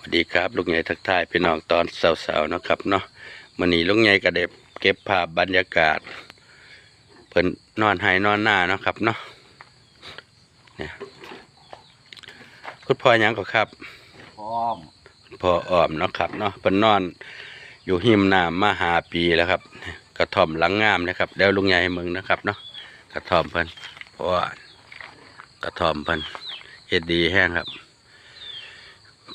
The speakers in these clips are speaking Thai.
สวัสดีครับลุงใหญ่ทักทายพี่น้องตอนเสาร์ๆเนาะครับเนาะมันนี้ลุงใหญ่ก็ได้เก็บภาพบรรยากาศ เพิ่นนอนไห้นอนหน้าเนาะครับเนาะเนี่ยคุณพ่อหยังก็ครับพร้อมคุณพ่ออ้อมเนาะครับเนาะเพิ่นนอนอยู่หิมน้ำมาหาปีแล้วครับ กระท่อมหลังงามนะครับเดี๋ยวลุงใหญ่ให้มึงนะครับเนาะกระท่อมเพิ่นเพราะว่ากระท่อมเพิ่นเฮ็ดดีแห้งครับ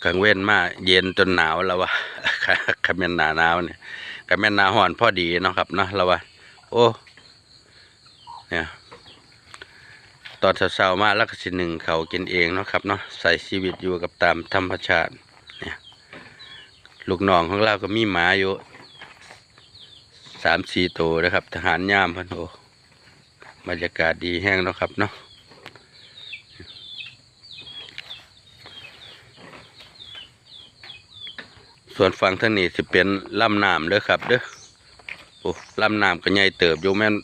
กลางเว้นมาเย็นจนหนาวแล้ววะคำแม่นหนาหนาวเนี่ยคำแม่นหนาห่อนพอดีเนาะครับเนาะแล้ววะโอ้เนี่ยตอนเช้าๆมาล้วก็สิหนึ่งเขากินเองเนาะครับเนาะใส่ชีวิตอยู่กับตามธรรมชาติเนี่ยลูกน้องของเราก็มีหมาอยู่สามสี่ตัวนะครับ ทหารย่ามพันโอบรรยากาศดีแห้งเนาะครับเนาะ ส่วนฝั่งทางนี้สิเป็นลำน้ำเด้อครับเด้อโอ้ลำน้ำก็ใหญ่เติบอยู่แม่น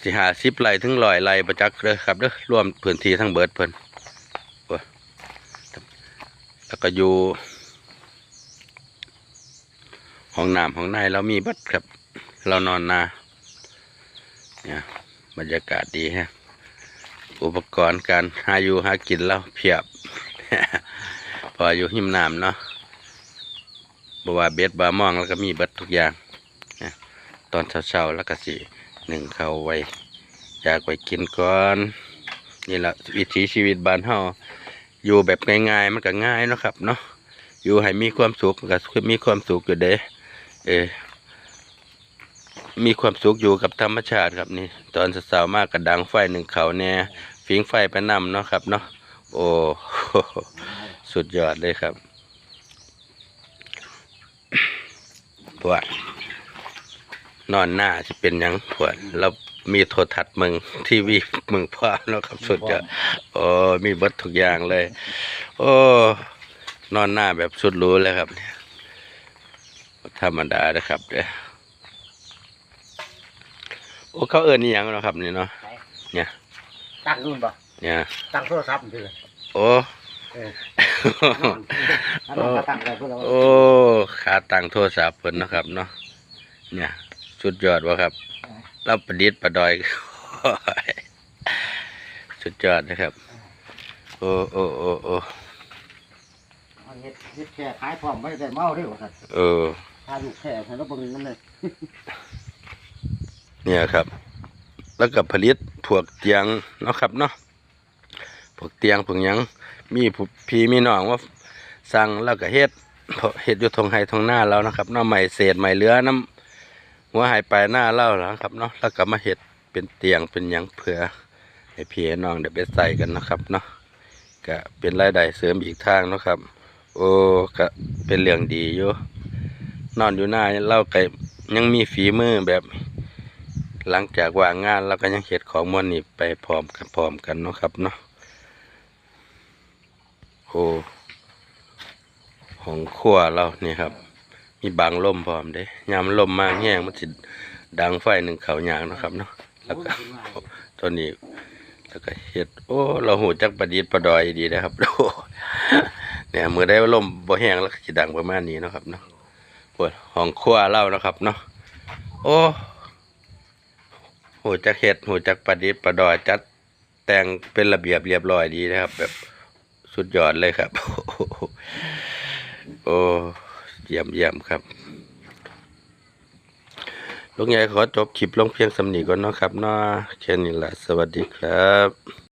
สิหาสิบไร่ถึงร้อยไร่ประจักษ์เด้อครับเด้อรวมพื้นที่ทั้งเบิดเพิ่นโอ้แล้วก็อยู่ห้องน้ำห้องในเรามีบัดครับ เรานอนนาเนี่ยบรรยากาศดีฮะอุปกรณ์การหาอยู่หากินเราเพียบ พออยู่หิมน้ำเนาะบว่าเบ็ดบามองแล้วก็มีเบิดทุกอย่างนะตอนเช้าๆแล้วก็สิหนึ่งเข้าไว้อยากไปกินก่อนนี่แหละวิถีชีวิตบ้านเฮาอยู่แบบง่ายๆมันก็ง่ายเนาะครับเนาะอยู่ให้มีความสุขก็มีความสุขอยู่เด้เออมีความสุขอยู่กับธรรมชาติครับนี่ ตอนเช้าๆมากกระดังไฟหนึ่งเขาแน่ฟิงไฟไปนำเนาะครับเนาะโอ้ สุดยอดเลยครับพวกนอนหน้าจะเป็นหยังพวกเรามีโทรทัศน์มึงทีวีมึงพร้อมแล้วครับสุดยอดโอ้มีเบิดทุกอย่างเลย โอ้นอนหน้าแบบสุดหรู้เลยครับเนี่ยบ่ธรรมดานะครับเด้อโอ้เขาเอินนี่ยังเนาะครับนี่เนาะเนี่ยตั้งนู่นป่ะเนี่ยตั้งโทรศัพท์นี่เลยโอ้ เอออันนั้นก็ตั้งได้เพื่อเราโอ้ขาตั้งโทรศัพท์เพิ่นเนาะครับเนาะเนี่ยสุดยอดวะครับเราประดิษฐ์ประดอยสุดยอดนะครับ โอ้โอ้โอ้โอ้เอาเฮ็ดเฮ็ดแค่ขายพร้อมไม่ได้เมาเด้อว่าซั่นเออถ้าลูกแค่ให้เราเบิ่งนั่นเลยเนี่ยครับ แล้วก็ผลิตพวกเตียงเนาะครับเนาะพวกเตียงพวกหยัง มีพี่มีน้องว่าสั่งแล้วก็เฮ็ดเฮ็ดอยู่ทงไห้ทงหน้าเรานะครับนาะใหม่เศษใหม่เหลือน้ำหัวหายไปหน้าเล่าแล้วครับเนาะแล้วก็มาเฮ็ดเป็นเตียงเป็นยังเผื่อให้พี่น้องได้ไปใส่กันนะครับเนาะก็เป็นรายได้เสริมอีกทางนะครับ โอ้ก็เป็นเรื่องดีอยู่นอนอยู่หน้าเล่าไก็ยังมีฝีมือแบบหลังจากว่างงานเราก็ยังเฮ็ดของมวนนี่ไปพร้อมกันพร้อมกันเนาะครับเนาะ ของครัวเรานี่ครับ มีบางลมพร้อมเด้ยามลมมากแห้งมันสิดังไฟหนึ่งเขาหยางนะครับเนาะแล้วก็ตัวนี้แล้วก็เฮ็ดโอ้ เราหูจักประดิษฐ์ประดอยดีนะครับโอ้เนี่ยมือได้ลมบ่แห้งแล้วก็สิดังประมาณนี้นะครับเนาะปวดห้องครัวเรานะครับเนาะโอ้หูจักเห็ดหูจักประดิษฐ์ประดอยจัดแต่งเป็นระเบียบเรียบร้อยดีนะครับ แบบ สุดยอดเลยครับ โอ้เยี่ยมเยี่ยมครับลุงใหญ่ขอจบคลิปลงเพียงสำนีก่อนเนาะครับเนาะแค่นี้แหละสวัสดีครับ